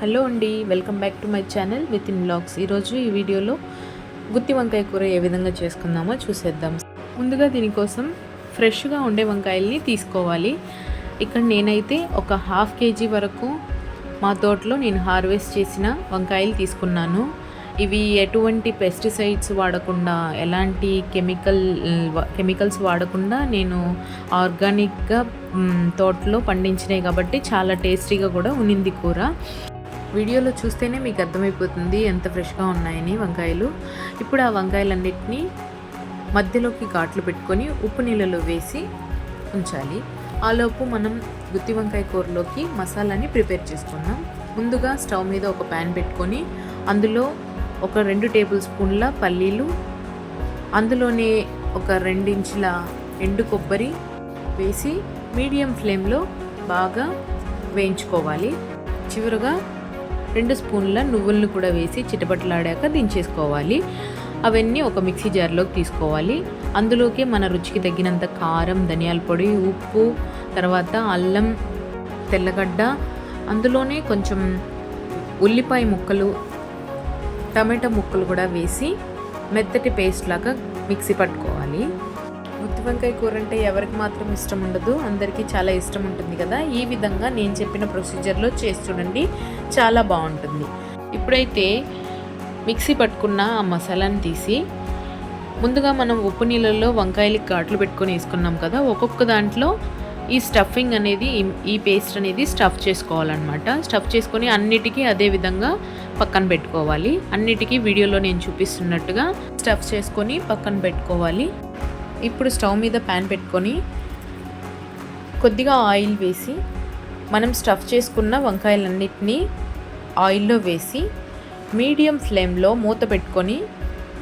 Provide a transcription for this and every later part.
Hello అండి welcome back to my channel with in blogs. ఈరోజు ఈ వీడియోలో గుత్తి వంకాయ కూర ఏ విధంగా చేసుకుందామో చూసేద్దాం. ముందుగా దీనికోసం ఫ్రెష్గా ఉండే వంకాయల్ని తీసుకోవాలి. ఇక్కడ నేనైతే ఒక హాఫ్ కేజీ వరకు మా తోటలో నేను హార్వెస్ట్ చేసిన వంకాయలు తీసుకున్నాను. ఇవి ఎటువంటి పెస్టిసైడ్స్ వాడకుండా ఎలాంటి కెమికల్ కెమికల్స్ వాడకుండా నేను ఆర్గానిక్గా తోటలో పండించినాయి కాబట్టి చాలా టేస్టీగా కూడా ఉనింది కూర. వీడియోలో చూస్తేనే మీకు అర్థమైపోతుంది ఎంత ఫ్రెష్గా ఉన్నాయని వంకాయలు. ఇప్పుడు ఆ వంకాయలన్నిటినీ మధ్యలోకి ఘాట్లు పెట్టుకొని ఉప్పు నీళ్ళలో వేసి ఉంచాలి. ఆలోపు మనం గుత్తి వంకాయ కూరలోకి మసాలాని ప్రిపేర్ చేసుకుందాం. ముందుగా స్టవ్ మీద ఒక ప్యాన్ పెట్టుకొని అందులో ఒక రెండు టేబుల్ స్పూన్ల పల్లీలు అందులోనే ఒక రెండించుల ఎండు కొబ్బరి వేసి మీడియం ఫ్లేమ్లో బాగా వేయించుకోవాలి. చివరగా రెండు స్పూన్ల నువ్వులను కూడా వేసి చిటపటలాడాక దించేసుకోవాలి. అవన్నీ ఒక మిక్సీ జార్లోకి తీసుకోవాలి. అందులోకి మన రుచికి తగినంత కారం ధనియాల పొడి ఉప్పు తర్వాత అల్లం తెల్లగడ్డ అందులోనే కొంచెం ఉల్లిపాయ ముక్కలు టమాటా ముక్కలు కూడా వేసి మెత్తటి పేస్ట్ లాగా మిక్సీ పట్టుకోవాలి. గుత్తి వంకాయ కూర అంటే ఎవరికి మాత్రం ఇష్టం ఉండదు. అందరికీ చాలా ఇష్టం ఉంటుంది కదా. ఈ విధంగా నేను చెప్పిన ప్రొసీజర్లో చేసి చూడండి. చాలా బాగుంటుంది. ఇప్పుడైతే మిక్సీ పట్టుకున్న ఆ మసాలాని తీసి ముందుగా మనం ఉప్పు నీళ్ళల్లో వంకాయలకి ఘాట్లు పెట్టుకొని వేసుకున్నాం కదా. ఒక్కొక్క దాంట్లో ఈ స్టఫింగ్ అనేది ఈ- ఈ పేస్ట్ అనేది స్టఫ్ చేసుకోవాలన్నమాట. స్టఫ్ చేసుకొని అన్నిటికీ అదే విధంగా పక్కన పెట్టుకోవాలి. అన్నిటికీ వీడియోలో నేను చూపిస్తున్నట్టుగా స్టఫ్ చేసుకొని పక్కన పెట్టుకోవాలి. ఇప్పుడు స్టవ్ మీద ప్యాన్ పెట్టుకొని కొద్దిగా ఆయిల్ వేసి మనం స్టఫ్ చేసుకున్న వంకాయలన్నిటినీ ఆయిల్లో వేసి మీడియం ఫ్లేమ్లో మూత పెట్టుకొని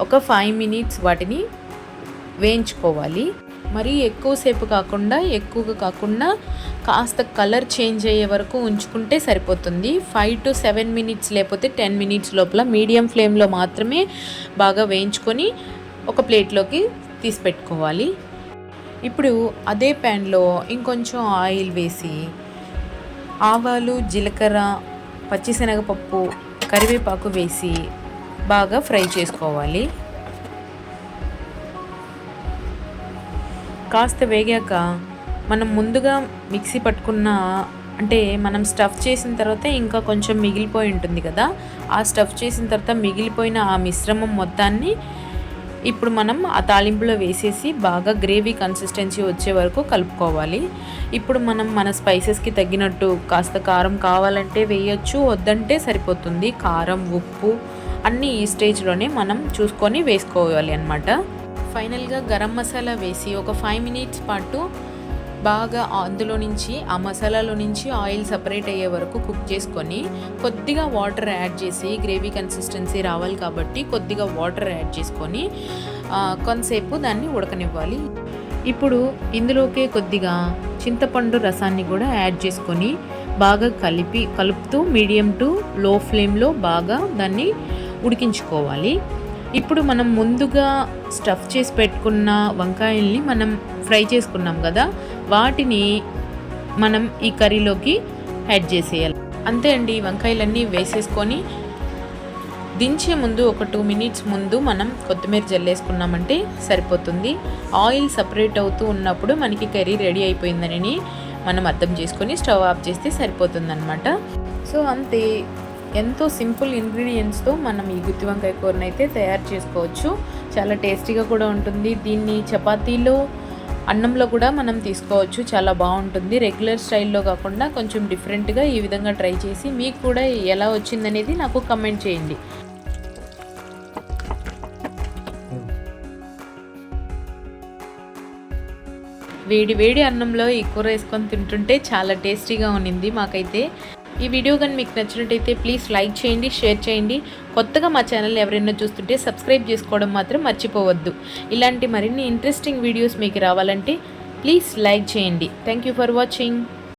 ఒక ఫైవ్ మినిట్స్ వాటిని వేయించుకోవాలి. మరీ ఎక్కువసేపు కాకుండా ఎక్కువగా కాకుండా కాస్త కలర్ చేంజ్ అయ్యే వరకు ఉంచుకుంటే సరిపోతుంది. ఫైవ్ టు సెవెన్ మినిట్స్ లేకపోతే టెన్ మినిట్స్ లోపల మీడియం ఫ్లేమ్లో మాత్రమే బాగా వేయించుకొని ఒక ప్లేట్లోకి తీసి పెట్టుకోవాలి. ఇప్పుడు అదే ప్యాన్లో ఇంకొంచెం ఆయిల్ వేసి ఆవాలు జీలకర్ర పచ్చిశనగపప్పు కరివేపాకు వేసి బాగా ఫ్రై చేసుకోవాలి. కాస్త వేగాక మనం ముందుగా మిక్సీ పట్టుకున్న అంటే మనం స్టఫ్ చేసిన తర్వాత ఇంకా కొంచెం మిగిలిపోయి ఉంటుంది కదా ఆ స్టఫ్ చేసిన తర్వాత మిగిలిపోయిన ఆ మిశ్రమం మొత్తాన్ని ఇప్పుడు మనం ఆ తాలింపులో వేసేసి బాగా గ్రేవీ కన్సిస్టెన్సీ వచ్చే వరకు కలుపుకోవాలి. ఇప్పుడు మనం మన స్పైసెస్కి తగ్గినట్టు కాస్త కారం కావాలంటే వేయచ్చు వద్దంటే సరిపోతుంది. కారం ఉప్పు అన్నీ ఈ స్టేజ్లోనే మనం చూసుకొని వేసుకోవాలి అన్నమాట. ఫైనల్గా గరం మసాలా వేసి ఒక ఫైవ్ మినిట్స్ పాటు బాగా అందులో నుంచి ఆ మసాలాలో నుంచి ఆయిల్ సపరేట్ అయ్యే వరకు కుక్ చేసుకొని కొద్దిగా వాటర్ యాడ్ చేసి గ్రేవీ కన్సిస్టెన్సీ రావాలి కాబట్టి కొద్దిగా వాటర్ యాడ్ చేసుకొని కొంతసేపు దాన్ని ఉడకనివ్వాలి. ఇప్పుడు ఇందులోకే కొద్దిగా చింతపండు రసాన్ని కూడా యాడ్ చేసుకొని బాగా కలిపి కలుపుతూ మీడియం టు లో ఫ్లేమ్లో బాగా దాన్ని ఉడికించుకోవాలి. ఇప్పుడు మనం ముందుగా స్టఫ్ చేసి పెట్టుకున్న వంకాయల్ని మనం ఫ్రై చేసుకున్నాం కదా వాటిని మనం ఈ కర్రీలోకి యాడ్ చేసేయాలి. అంతే అండి వంకాయలన్నీ వేసేసుకొని దించే ముందు ఒక టూ మినిట్స్ ముందు మనం కొత్తిమీర జల్లేసుకున్నామంటే సరిపోతుంది. ఆయిల్ సపరేట్ అవుతూ ఉన్నప్పుడు మనకి కర్రీ రెడీ అయిపోయిందని మనం అర్థం చేసుకొని స్టవ్ ఆఫ్ చేస్తే సరిపోతుందన్నమాట. సో అంతే. ఎంతో సింపుల్ ఇంగ్రీడియంట్స్తో మనం ఈ గుత్తి వంకాయ కూరనైతే తయారు చేసుకోవచ్చు. చాలా టేస్టీగా కూడా ఉంటుంది. దీన్ని చపాతీలో అన్నంలో కూడా మనం తీసుకోవచ్చు. చాలా బాగుంటుంది. రెగ్యులర్ స్టైల్లో కాకుండా కొంచెం డిఫరెంట్గా ఈ విధంగా ట్రై చేసి మీకు కూడా ఎలా వచ్చిందనేది నాకు కమెంట్ చేయండి. వేడి వేడి అన్నంలో ఈ కూర వేసుకొని తింటుంటే చాలా టేస్టీగా ఉన్నింది మాకైతే. ఈ వీడియో కానీ మీకు నచ్చినట్టయితే ప్లీజ్ లైక్ చేయండి షేర్ చేయండి. కొత్తగా మా ఛానల్ ఎవరైనా చూస్తుంటే సబ్స్క్రైబ్ చేసుకోవడం మాత్రం మర్చిపోవద్దు. ఇలాంటి మరిన్ని ఇంట్రెస్టింగ్ వీడియోస్ మీకు రావాలంటే ప్లీజ్ లైక్ చేయండి. Thank you for watching